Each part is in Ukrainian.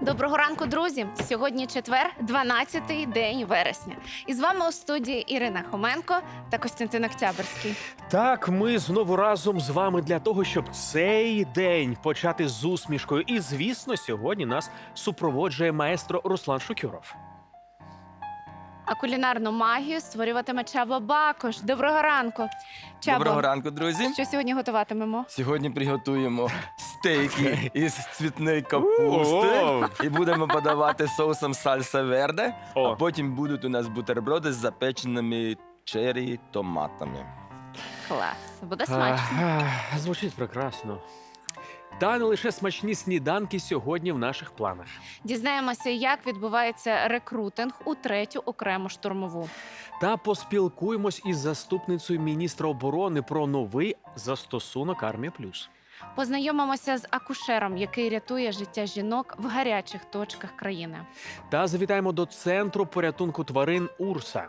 Доброго ранку, друзі! Сьогодні четвер, 12-й день вересня. І з вами у студії Ірина Хоменко та Костянтин Октябрьський. Так, ми знову разом з вами для того, щоб цей день почати з усмішкою. І звісно, сьогодні нас супроводжує маестро Руслан Шукюров. А кулінарну магію створюватиме Чаба Бакош. Доброго ранку. Чабо, Доброго ранку, друзі. що сьогодні готуватимемо? Сьогодні приготуємо стейки із цвітної капусти О! і будемо подавати соусом сальса верде. А потім будуть у нас бутерброди з запеченими чері томатами. Клас, буде смачно. звучить прекрасно. Та не лише смачні сніданки сьогодні в наших планах. Дізнаємося, як відбувається рекрутинг у третю окрему штурмову. Та поспілкуємось із заступницею міністра оборони про новий застосунок Армія Плюс. Познайомимося з акушером, який рятує життя жінок в гарячих точках країни. Та завітаємо до центру порятунку тварин Урса.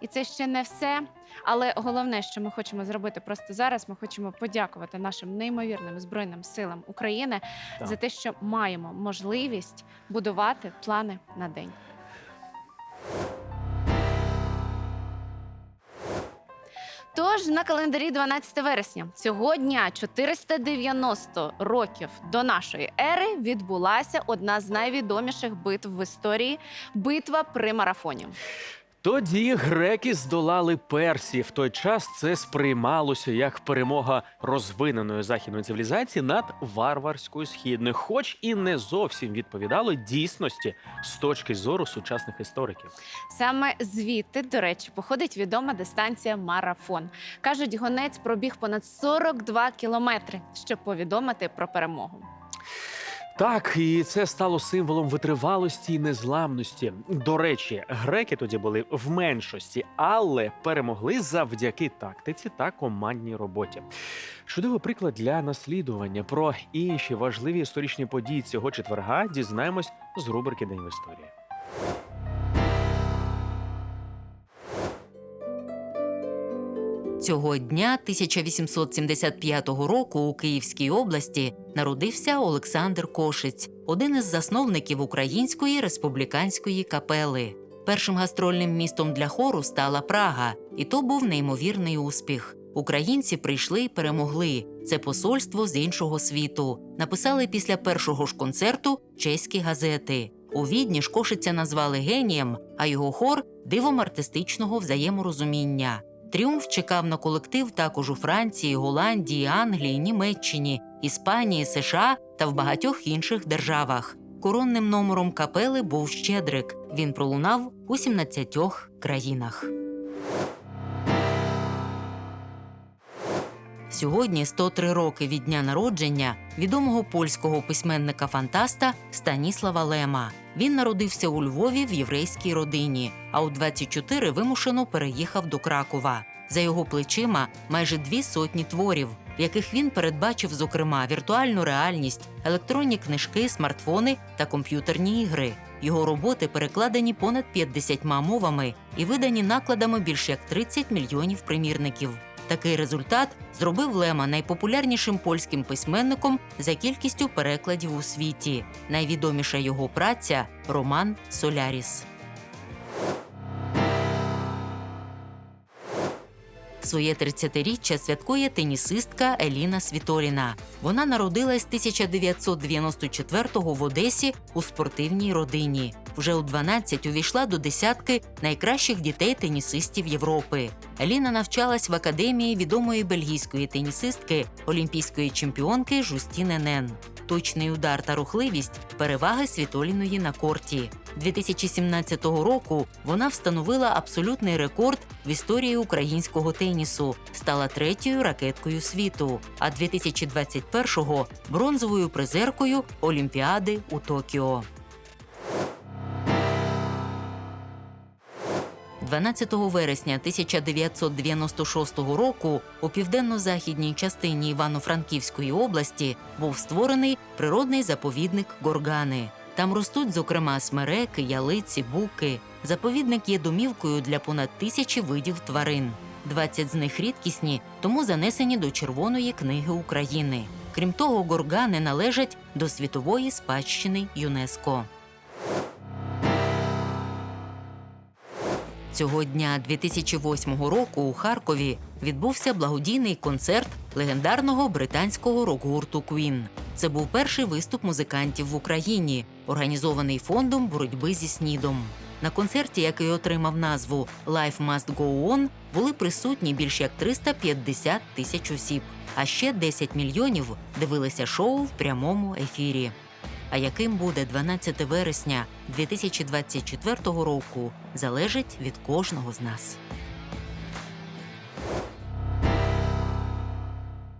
І це ще не все. Але головне, що ми хочемо зробити просто зараз, ми хочемо подякувати нашим неймовірним збройним силам України Так. за те, що маємо можливість будувати плани на день. Тож на календарі 12 вересня цього дня 490 років до нашої ери відбулася одна з найвідоміших битв в історії битва при марафоні. Тоді греки здолали персів. В той час це сприймалося як перемога розвиненої західної цивілізації над варварською східною, хоч і не зовсім відповідало дійсності з точки зору сучасних істориків. Саме звідти, до речі, походить відома дистанція марафон. Кажуть, гонець пробіг понад 42 кілометри, щоб повідомити про перемогу. Так, і це стало символом витривалості і незламності. До речі, греки тоді були в меншості, але перемогли завдяки тактиці та командній роботі. Чудовий приклад для наслідування про інші важливі історичні події цього четверга дізнаємось з рубрики День в історії. Цього дня 1875 року у Київській області народився Олександр Кошиць, один із засновників Української республіканської капели. Першим гастрольним містом для хору стала Прага, і то був неймовірний успіх. Українці прийшли і перемогли. Це посольство з іншого світу. Написали після першого ж концерту чеські газети. У Відні ж Кошиця назвали генієм, а його хор дивом артистичного взаєморозуміння. Тріумф чекав на колектив також у Франції, Голландії, Англії, Німеччині, Іспанії, США та в багатьох інших державах. Коронним номером капели був Щедрик. Він пролунав у 17 країнах. Сьогодні 103 роки від дня народження відомого польського письменника-фантаста Станіслава Лема. Він народився у Львові в єврейській родині, а у 24 вимушено переїхав до Кракова. За його плечима майже дві сотні творів, в яких він передбачив, зокрема, віртуальну реальність, електронні книжки, смартфони та комп'ютерні ігри. Його роботи перекладені понад 50 мовами і видані накладами більш як 30 мільйонів примірників. Такий результат зробив Лема найпопулярнішим польським письменником за кількістю перекладів у світі. Найвідоміша його праця роман Соляріс. Своє 30-річчя святкує тенісистка Еліна Світоліна. Вона народилась 1994-го в Одесі у спортивній родині. Вже у 12 увійшла до десятки найкращих дітей тенісистів Європи. Еліна навчалась в академії відомої бельгійської тенісистки, олімпійської чемпіонки Жустіне Нен. Точний удар та рухливість переваги Світоліної на корті. 2017 року вона встановила абсолютний рекорд в історії українського тенісу, стала третьою ракеткою світу, а 2021-го – бронзовою призеркою Олімпіади у Токіо. 12 вересня 1996 року у південно-західній частині Івано-Франківської області був створений природний заповідник Горгани. Там ростуть, зокрема, смереки, ялиці, буки. Заповідник є домівкою для понад тисячі видів тварин. 20 з них рідкісні, тому занесені до Червоної книги України. Крім того, горгани належать до світової спадщини ЮНЕСКО. Цього дня 2008 року у Харкові відбувся благодійний концерт легендарного британського рок-гурту Queen. Це був перший виступ музикантів в Україні, організований фондом боротьби зі СНІДом. На концерті, який отримав назву Life Must Go On, були присутні більш як 350 тисяч осіб, а ще 10 мільйонів дивилися шоу в прямому ефірі. А яким буде 12 вересня 2024 року, залежить від кожного з нас.